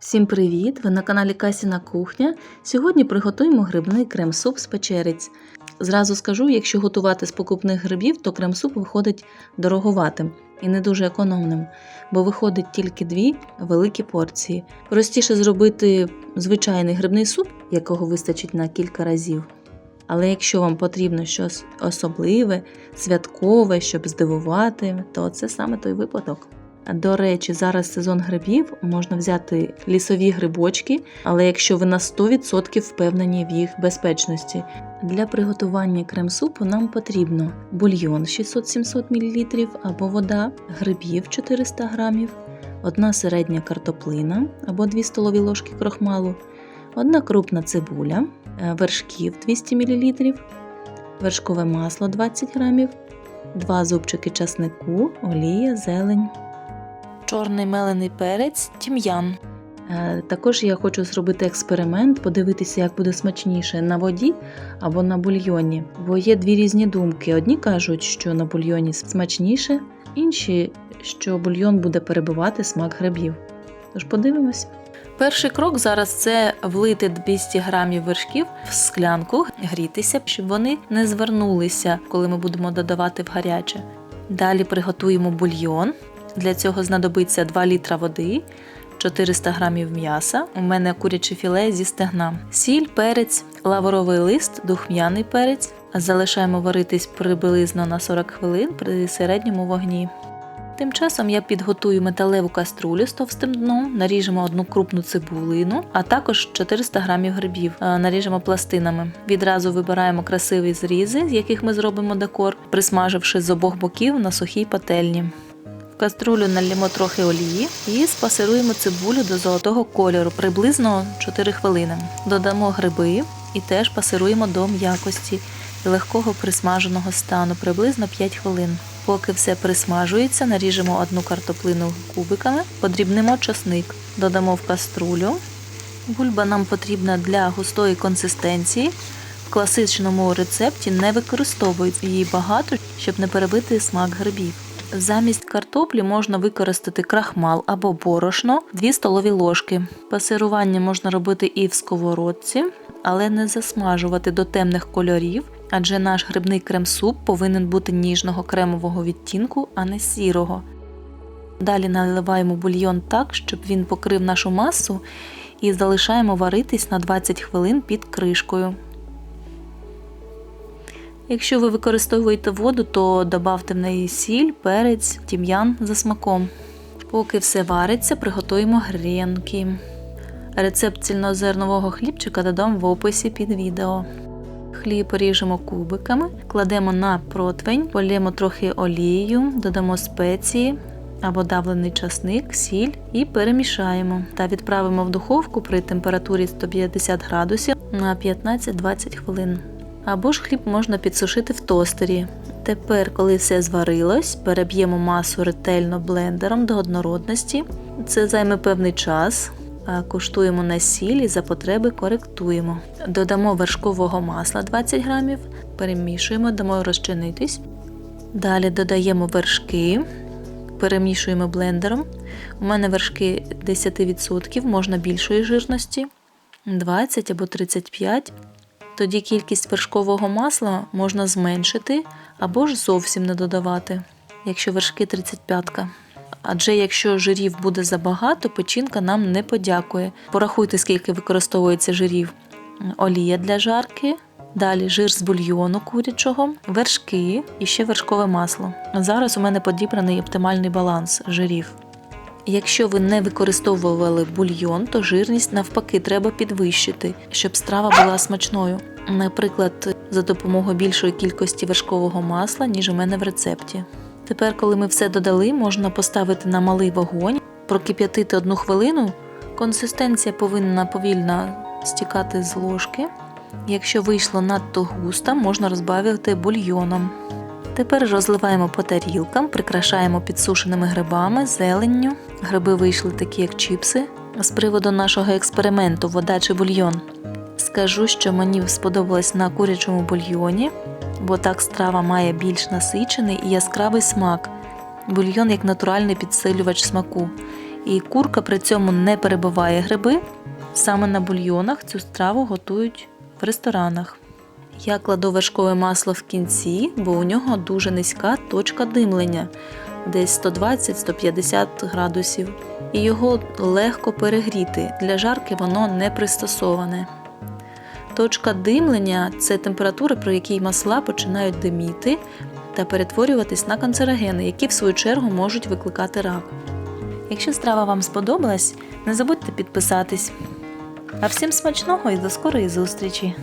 Всім привіт! Ви на каналі Касіна Кухня. Сьогодні приготуємо грибний крем-суп з печериць. Зразу скажу, якщо готувати з покупних грибів, то крем-суп виходить дороговатим і не дуже економним, бо виходить тільки дві великі порції. Простіше зробити звичайний грибний суп, якого вистачить на кілька разів. Але якщо вам потрібно щось особливе, святкове, щоб здивувати, то це саме той випадок. До речі, зараз сезон грибів, можна взяти лісові грибочки, але якщо ви на 100% впевнені в їх безпечності. Для приготування крем-супу нам потрібно бульйон 600-700 мл або вода, грибів 400 г, одна середня картоплина або 2 столові ложки крохмалу, одна крупна цибуля, е, вершків 200 мл, вершкове масло 20 г, 2 зубчики часнику, олія, зелень чорний мелений перець, тім'ян. Е, Також я хочу зробити експеримент, подивитися, як буде смачніше на воді або на бульйоні. Бо є дві різні думки. Одні кажуть, що на бульйоні смачніше, інші, що бульйон буде перебивати смак грибів. Тож подивимось. Перший крок зараз це влити 200 грамів вершків в склянку, грітися, щоб вони не звернулися, коли ми будемо додавати в гаряче. Далі приготуємо бульйон. Для цього знадобиться 2 літра води, 400 грамів м'яса. У мене куряче філе зі стегна, сіль, перець, лавровий лист, духм'яний перець. Залишаємо варитись приблизно на 40 хвилин при середньому вогні. Тим часом я підготую металеву каструлю з товстим дном, наріжемо одну крупну цибулину, а також 400 грамів грибів, е, наріжемо пластинами. Відразу вибираємо красиві зрізи, з яких ми зробимо декор, присмаживши з обох боків на сухій пательні. Каструлю налємо трохи олії і спасируємо цибулю до золотого кольору приблизно 4 хвилини. Додамо гриби і теж пасируємо до м'якості і легкого присмаженого стану приблизно 5 хвилин. Поки все присмажується, наріжемо одну картоплину кубиками, подрібнемо часник, додамо в каструлю. Бульба нам потрібна для густої консистенції. В класичному рецепті не використовують її багато, щоб не перебити смак грибів. Замість картоплі можна використати крахмал або борошно 2 столові ложки. Пасирування можна робити і в сковородці, але не засмажувати до темних кольорів, адже наш грибний крем-суп повинен бути ніжного кремового відтінку, а не сірого. Далі наливаємо бульйон так, щоб він покрив нашу масу, і залишаємо варитись на 20 хвилин під кришкою. Якщо ви використовуєте воду, то додавте в неї сіль, перець, тім'ян за смаком. Поки все вариться, приготуємо гренки. Рецепт цільнозернового хлібчика додам в описі під відео. Хліб ріжемо кубиками, кладемо на противень, полємо трохи олією, додамо спеції або давлений часник, сіль і перемішаємо та відправимо в духовку при температурі 150 градусів на 15-20 хвилин. Або ж хліб можна підсушити в тостері. Тепер, коли все зварилось, переб'ємо масу ретельно блендером до однородності. Це займе певний час. Куштуємо на сіль і за потреби коректуємо. Додамо вершкового масла 20 грамів, перемішуємо, дамо розчинитись. Далі додаємо вершки, перемішуємо блендером. У мене вершки 10%, можна більшої жирності, 20 або 35 тоді кількість вершкового масла можна зменшити або ж зовсім не додавати, якщо вершки 35-ка. Адже якщо жирів буде забагато, печінка нам не подякує. Порахуйте, скільки використовується жирів. Олія для жарки, далі жир з бульйону курячого, вершки і ще вершкове масло. Зараз у мене подібраний оптимальний баланс жирів. Якщо ви не використовували бульйон, то жирність навпаки треба підвищити, щоб страва була смачною. Наприклад, за допомогою більшої кількості вершкового масла, ніж у мене в рецепті. Тепер, коли ми все додали, можна поставити на малий вогонь, прокип'ятити одну хвилину. Консистенція повинна повільно стікати з ложки. Якщо вийшло надто густо, можна розбавити бульйоном. Тепер розливаємо по тарілкам, прикрашаємо підсушеними грибами, зеленню. Гриби вийшли такі, як чіпси. З приводу нашого експерименту вода чи бульйон. Скажу, що мені сподобалось на курячому бульйоні, бо так страва має більш насичений і яскравий смак. Бульйон як натуральний підсилювач смаку. і курка при цьому не перебиває гриби. Саме на бульйонах цю страву готують в ресторанах. Я кладу вершкове масло в кінці, бо у нього дуже низька точка димлення, десь 120-150 градусів, і його легко перегріти. Для жарки воно не пристосоване. Точка димлення це температура, при якій масла починають диміти та перетворюватись на канцерогени, які в свою чергу можуть викликати рак. Якщо страва вам сподобалась, не забудьте підписатись. А всім смачного і до скорої зустрічі!